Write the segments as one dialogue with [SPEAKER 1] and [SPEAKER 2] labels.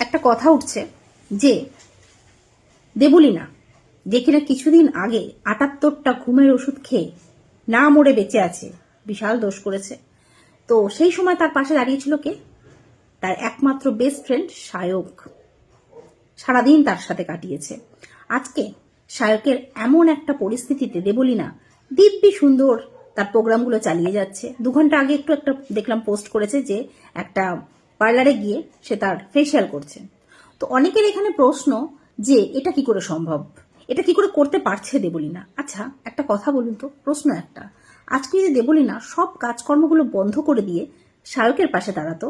[SPEAKER 1] একটা কথা উঠছে যে, দেবলিনা যে কিনা কিছুদিন আগে আটাত্তরটা ঘুমের ওষুধ খেয়ে না মরে বেঁচে আছে, বিশাল দোষ করেছে। তো সেই সময় তার পাশে দাঁড়িয়েছিল কে? তার একমাত্র বেস্ট ফ্রেন্ড সায়ক। সারাদিন তার সাথে কাটিয়েছে। আজকে সায়কের এমন একটা পরিস্থিতিতে দেবলিনা দিব্যি সুন্দর তার প্রোগ্রামগুলো চালিয়ে যাচ্ছে। দু ঘণ্টা আগে একটু একটা দেখলাম পোস্ট করেছে যে একটা পার্লারে গিয়ে সে তার ফেসিয়াল করছে। তো অনেকের এখানে প্রশ্ন যে, এটা কি করে সম্ভব? এটা কি করে করতে পারছে দেবলিনা? আচ্ছা একটা কথা বলুন তো, প্রশ্ন একটা। আজকে যদি দেবলিনা সব কাজকর্মগুলো বন্ধ করে দিয়ে শায়কের পাশে দাঁড়াতো,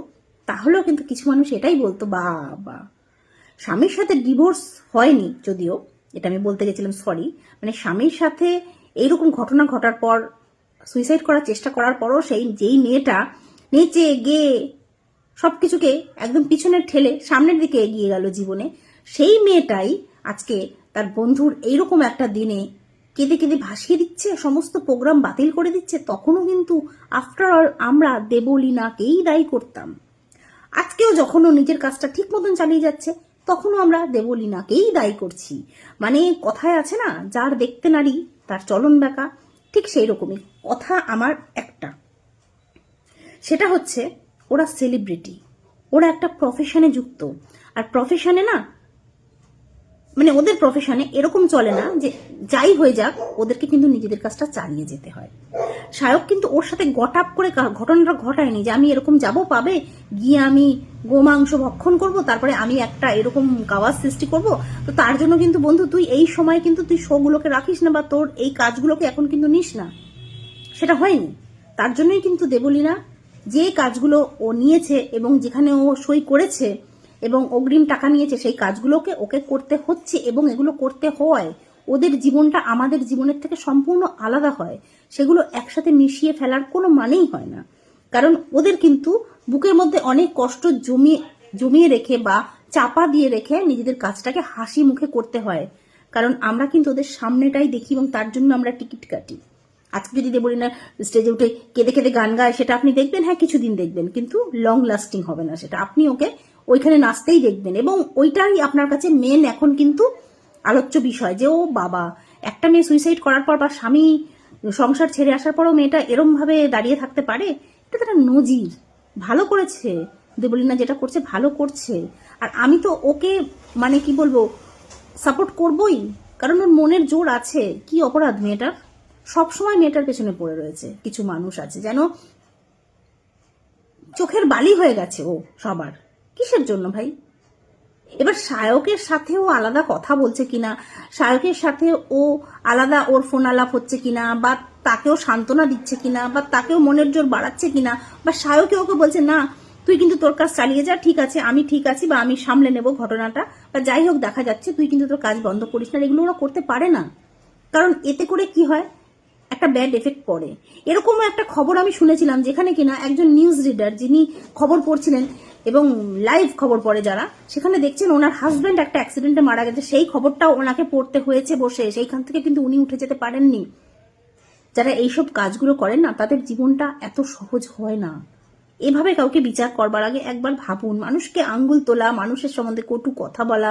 [SPEAKER 1] তাহলেও কিন্তু কিছু মানুষ এটাই বলতো বা বা স্বামীর সাথে ডিভোর্স হয়নি যদিও। এটা আমি বলতে গেছিলাম সরি মানে স্বামীর সাথে এইরকম ঘটনা ঘটার পর সুইসাইড করার চেষ্টা করার পরও সেই, যেই মেয়েটা নেচে গেয়ে সবকিছুকে একদম পিছনে ঠেলে সামনের দিকে এগিয়ে গেল জীবনে। সেই মেয়েটাই আজকে তার বন্ধুর এইরকম একটা দিনে কেঁদে কেঁদে ভাসিয়ে দিচ্ছে, সমস্ত প্রোগ্রাম বাতিল করে দিচ্ছে। তখনও কিন্তু আফটার অল আমরা দেবলীনাকেই দায়ী করতাম। আজকেও যখন ও নিজের কাজটা ঠিক মতন চালিয়ে যাচ্ছে, তখনও আমরা দেবলীনাকেই দায়ী করছি। মানে কথায় আছে না, যার দেখতে নারী, তার চলন বেকা ঠিক সেই রকমই কথা আমার একটা। সেটা হচ্ছে ওরা সেলিব্রিটি ওরা একটা প্রফেশনে যুক্ত। আর প্রফেশনে না মানে ওদের প্রফেশনে এরকম চলে না যে যাই হয়ে যাক, ওদেরকে কিন্তু নিজেদের কাজটা চালিয়ে যেতে হয়। শায়ক কিন্তু ওর সাথে গটাপ করে ঘটনাটা ঘটায়নি যে আমি এরকম যাব, পাবে? গিয়ে আমি গোমাংস ভক্ষণ করব, তারপরে আমি একটা এরকম কাওয়াজ সৃষ্টি করব। তো তার জন্য কিন্তু বন্ধু, তুই এই সময় কিন্তু তুই শোগুলোকে রাখিস না বা তোর এই কাজগুলোকে এখন কিন্তু নিস না। সেটা হয়নি। তার জন্যই কিন্তু দেবলীনা যে কাজগুলো ও নিয়েছে এবং যেখানে ও সই করেছে এবং অগ্রিম টাকা নিয়েছে, সেই কাজগুলোকে ওকে করতে হচ্ছে এবং এগুলো করতে হয়। ওদের জীবনটা আমাদের জীবনের থেকে সম্পূর্ণ আলাদা হয়। সেগুলো একসাথে মিশিয়ে ফেলার কোনো মানেই হয় না। কারণ ওদের কিন্তু বুকের মধ্যে অনেক কষ্ট জমিয়ে জমিয়ে রেখে বা চাপা দিয়ে রেখে নিজেদের কাজটাকে হাসি মুখে করতে হয়। কারণ আমরা কিন্তু ওদের সামনেটাই দেখি এবং তার জন্য আমরা টিকিট কাটি। আজকে যদি দেবলিনা স্টেজে উঠে কেঁদে কেঁদে গান গায়, সেটা আপনি দেখবেন হ্যাঁ কিছুদিন দেখবেন, কিন্তু লং লাস্টিং হবে না সেটা। আপনি ওকে ওইখানে নাচতেই দেখবেন এবং ওইটাই আপনার কাছে মেন এখন কিন্তু আলোচ্য বিষয় যে, ও বাবা, একটা মেয়ে সুইসাইড করার পর বা স্বামী সংসার ছেড়ে আসার পরও মেয়েটা এরম ভাবে দাঁড়িয়ে থাকতে পারে, এটা তারা নজির। ভালো করেছে, দেবলিনা যেটা করছে, ভালো করছে। আর আমি তো ওকে মানে কি বলব সাপোর্ট করবই, কারণ ওর মনের জোর আছে। কি অপরাধ মেয়েটার? সবসময় মেয়েটার পেছনে পড়ে রয়েছে। কিছু মানুষ আছে যেন চোখের বালি হয়ে গেছে ও সবার। কিসের জন্য ভাই? এবার শায়কের সাথেও আলাদা কথা বলছে কিনা? শায়কের সাথে ও আলাদা ওর ফোন আলাপ হচ্ছে কিনা? বা তাকেও সান্ত্বনা দিচ্ছে কিনা? বা তাকেও মনের জোর বাড়াচ্ছে কিনা? বা শায়কে ওকে বলছে, না, তুই কিন্তু তোর কাজ চালিয়ে যা, ঠিক আছে, আমি ঠিক আছি বা আমি সামলে নেব ঘটনাটা। বা যাই হোক, দেখা যাচ্ছে, তুই কিন্তু তোর কাজ বন্ধ করিস না। এগুলো ওরা করতে পারে না। কারণ এতে করে কি হয়? একটা ব্যাড এফেক্ট পড়ে। এরকমও একটা খবর আমি শুনেছিলাম যেখানে কিনা একজন নিউজ রিডার যিনি খবর পড়ছিলেন এবং লাইভ খবর পড়ে যারা, সেখানে দেখছেন ওনার হাজব্যান্ড একটা অ্যাক্সিডেন্টে মারা গেছে। সেই খবরটাও ওনাকে পড়তে হয়েছে বসে। সেইখান থেকে কিন্তু উনি উঠে যেতে পারেননি। যারা এইসব কাজগুলো করেন না, তাদের জীবনটা এত সহজ হয় না। এভাবে কাউকে বিচার করবার আগে একবার ভাবুন, মানুষকে আঙ্গুল তোলা, মানুষের সম্বন্ধে কটু কথা বলা,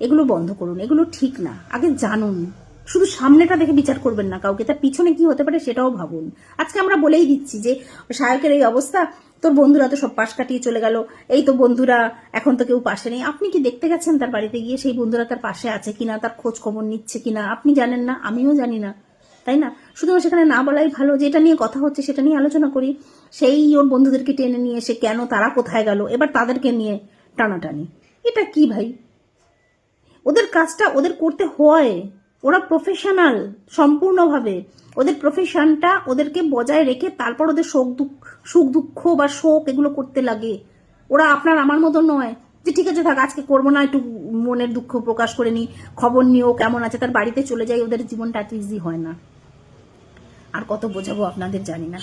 [SPEAKER 1] এগুলো বন্ধ করুন। এগুলো ঠিক না। আগে জানুন। শুধু সামনেটা দেখে বিচার করবেন না কাউকে, তার পিছনে কি হতে পারে সেটাও ভাবুন। আজকে আমরা বলেই দিচ্ছি যে, শায়কের এই অবস্থা, তোর বন্ধুরা তো সব পাশ কাটিয়ে চলে গেল, এই তো বন্ধুরা এখন তো কেউ পাশে নেই। আপনি কি দেখতে গেছেন তার বাড়িতে গিয়ে সেই বন্ধুরা তার পাশে আছে কিনা, তার খোঁজ খবর নিচ্ছে কিনা? আপনি জানেন না, আমিও জানি না, তাই না? শুধু সেখানে না বলাই ভালো যেটা নিয়ে কথা হচ্ছে সেটা নিয়ে আলোচনা করি। সেই ওর বন্ধুদেরকে টেনে নিয়ে এসে কেন তারা কোথায় গেল, এবার তাদেরকে নিয়ে টানাটানি। এটা কি ভাই? ওদের কাজটা ওদের করতে হয়। ওরা প্রফেশনাল সম্পূর্ণভাবে। ওদের প্রফেশনটা ওদেরকে বজায় রেখে তারপর ওদের শোক দুঃখ, সুখ দুঃখ বা শোক এগুলো করতে লাগে। ওরা আপনার আমার মতো নয় যে, ঠিক আছে, থাক, আজকে করব না, একটু মনের দুঃখ প্রকাশ করে নি, খবর নিও, কেমন আছে? তার বাড়িতে চলে যাই, ওদের জীবনটা এত ইজি হয় না। আর কত বোঝাবো আপনাদের জানি না।